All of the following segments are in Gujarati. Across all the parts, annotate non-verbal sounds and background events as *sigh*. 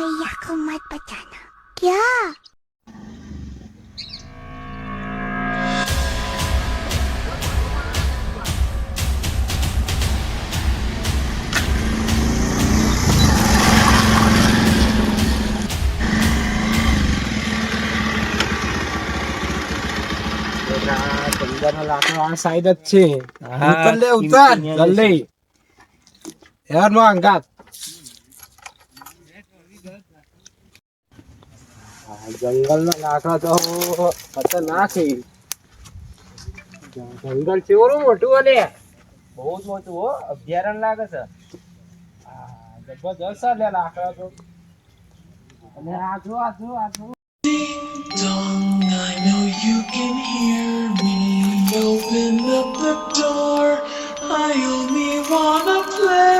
정말 약한 맛봤잖아. 야! সাইড আছে উতরলে উতার জলদি এবার নো আঙ্গাত નો જંગલ ના લાકડા તો ખતરનાક છે. જંગલ કેવડું મોટું અલે બહુ જ મોટું હો અભ્યારણ લાગે છે. આ જબરદસ્ત અલે લાકડા તો. અને આ જો આ જો આ જો. Dong, I know you can hear me. Open up the door. I only wanna play.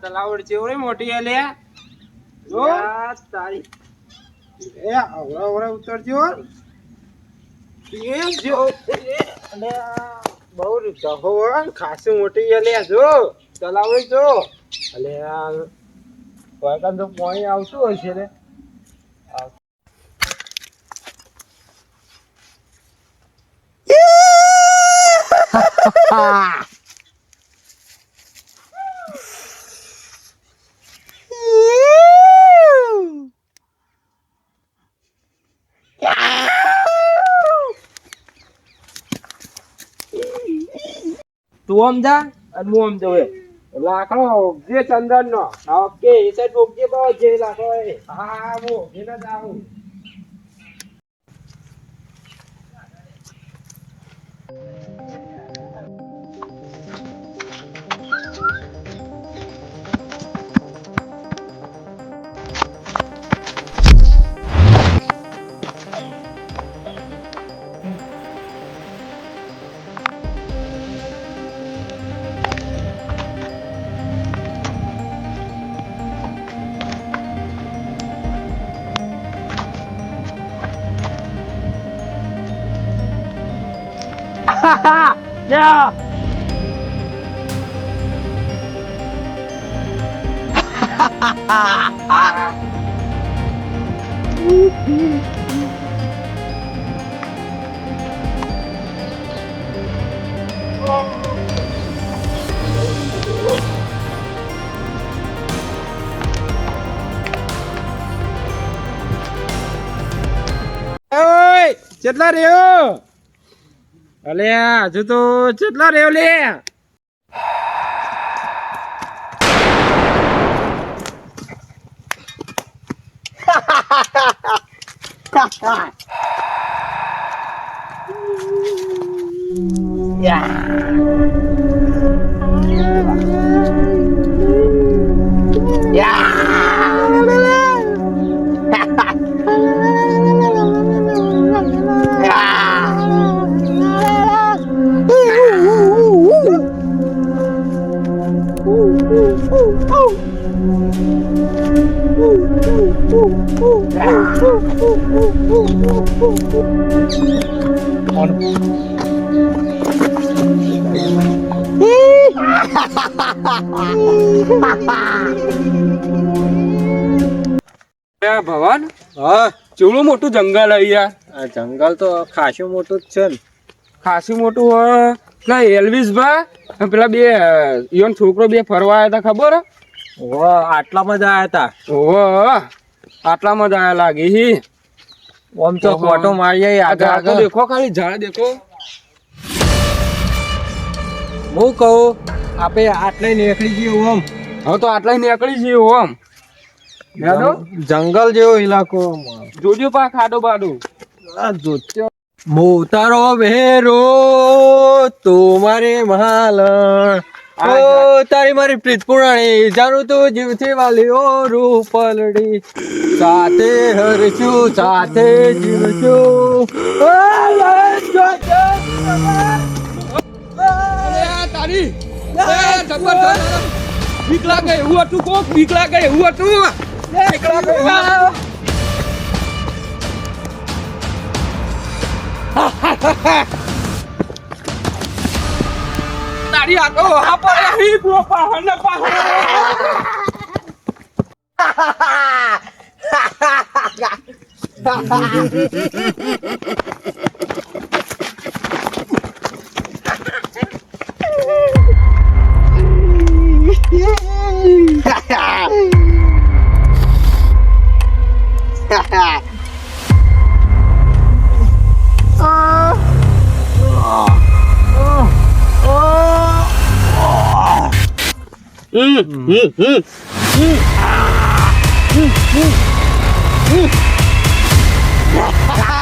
તલાવડ ચેવડી મોટી અલે જો આ તારી એ આવડા આવડા ઉતરજો. એ જો. બહુ જહો ખાસી મોટી અલે જો તલાવડ જો અલે વાયકાન તો પાણી આવતું હશે રે. *laughs* *laughs* આમ જા, અને હું આમ જવે લાકડો જે ચંદન નો ઓકે, એ સાઈડ ઓકે બહુ જે લાકડો એ. હા હું એને જ આવું. ઓય કેટલા રહ્યો અલે હજુ તો કેટલો રહ્યો લે *laughs* Yeah. ભવાન હા ચેવડું મોટું જંગલ આવી જંગલ તો ખાસું મોટું જ છે ને. ખાસું મોટું હોય પેલા એલવીસભાઈ પેલા બે યોન છોકરો બે ફરવા આવ્યા હતા ખબર ઓ આટલા બધા આવ્યા હતા. ઓ આટલામાં જ આયા લાગી હી. ઓમ તો ફોટો મારીએ આગળ આગળ. દેખો ખાલી ઝાડ દેખો. હું કહું આપે આટલે નીકળી ગયું ઓમ. હવે તો આટલા નીકળી જઈએ ઓમ. જંગલ જેવો ઇલાકો જોજો પા ખાડો બાડો. જોત્યો મોતારો ભેરો તું મારી મહાલણ ઓ તારી મારી પ્રીત પુરાણી જાણું તું જીવથી વાલી ઓ રૂપલડી સાથે હરશું સાથે જીવશું. તારી. બીક લાગે એવું હતું કોક? બીક લાગે એવું હતું? બીક લાગે મારી આંખો હાપા રહી ગો પાહન પાહન Ha ha ha ha! એવું. તારી આ તો આ પડે હી પૂરો પહાડ ને પહાડ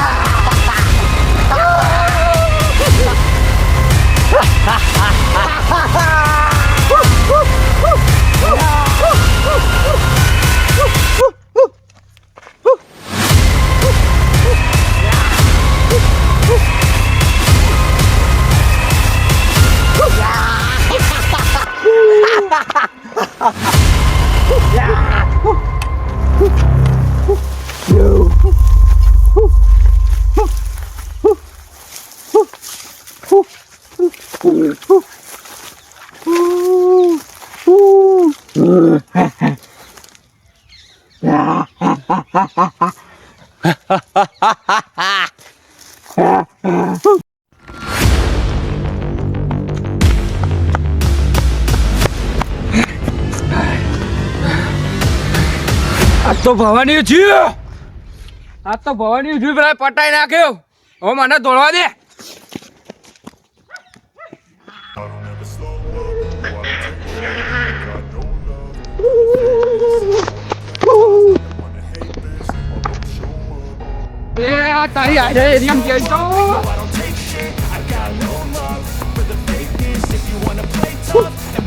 આ તો ભવાની જીવ આ તો ભવાની પટાઈ નાખ્યો. હવે મને દોડવા દે. એ આ તારી આજે એરિયામાં કે તો Everything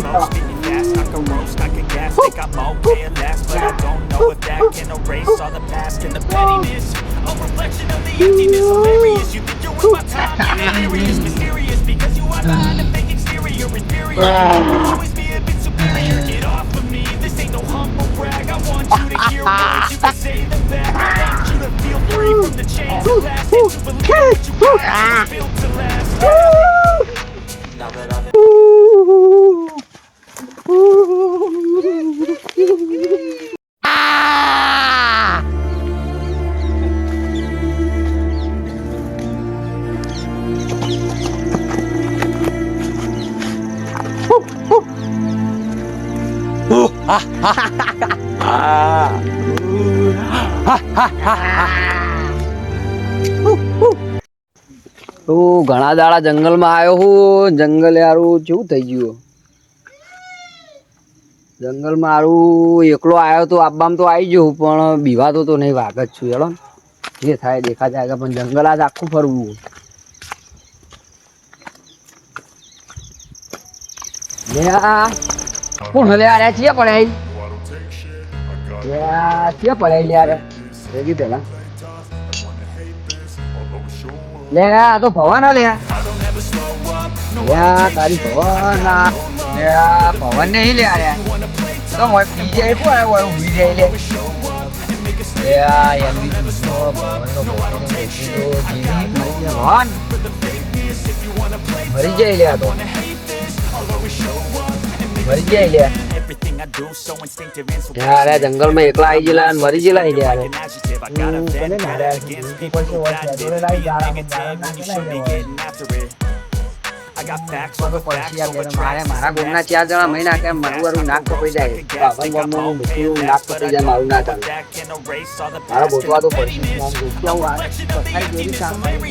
slow, fast. I can roast, I can gas. Think I'm okay at last, but I don't know if that can erase all the past and the pettiness. A reflection of the emptiness, hilarious. You think you're worth my time? You're *laughs* delirious, mysterious because you are behind a fake exterior. Inferior, always be a bit superior. Get off of me. This ain't no humble brag. I want you to hear words. *laughs* You can say them back. I want you to feel free from the chains of last. And to believe what you got ઘણા દાડા જંગલમાં આવ્યો હું. જંગલ યારું કેવું થઈ ગયું? જંગલમાં હારું એકલો આવ્યો તો આબામ તો આવી ગયો, પણ બીવાતો તો નહીં વાઘ જ છું, હેડો. જે થાય દેખા જાય પણ જંગલ આજ આખું ફરવું. લે કોણ લે આર્યા છીએ પડે યા, ક્યાં પડાઈ લે યાર. રેગી પેલા. લે આ તો ભવાના લે યા તારી ભવન. લે ભવન નહીં લે યાર તો મોય પીજે કો આયો હોય ઊભી જાય લે. લે આ એમની તો ભવન નો ભવન જીવી ભવન. મરી જાય લે આ તો. મરી જાય લે Everything I do so instinctive and so યાર આ જંગલમાં એકલા આવી ગયેલા મરી ગયેલા યાર like an મારે tracks. મારા ગામના ચાર જણા મહિના કેમ મારું વારું નાક કપાઈ જાય બાબા ગામનું મૂકીનું નાક કપાઈ જાય મારું ના ચાલે That can erase all the મારે past ગોતવા તો and પડશે maybe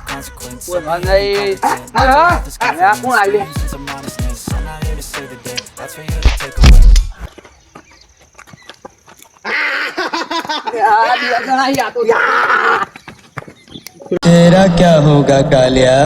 तेरा क्या होगा कालिया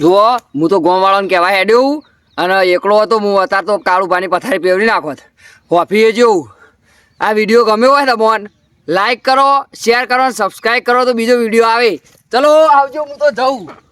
જુઓ, હું તો ગોમ વાળાને કહેવા હેડ્યું અને એકલો હતો હું, અત્યારે તો કાળું પાણી પથારી પેવડી નાખોત કોફીએ જેવું આ વીડિયો ગમ્યો હોય મોન લાઈક કરો શેર કરો સબસ્ક્રાઈબ કરો તો બીજો વીડિયો આવે. ચલો, આવજો, હું તો જઉં.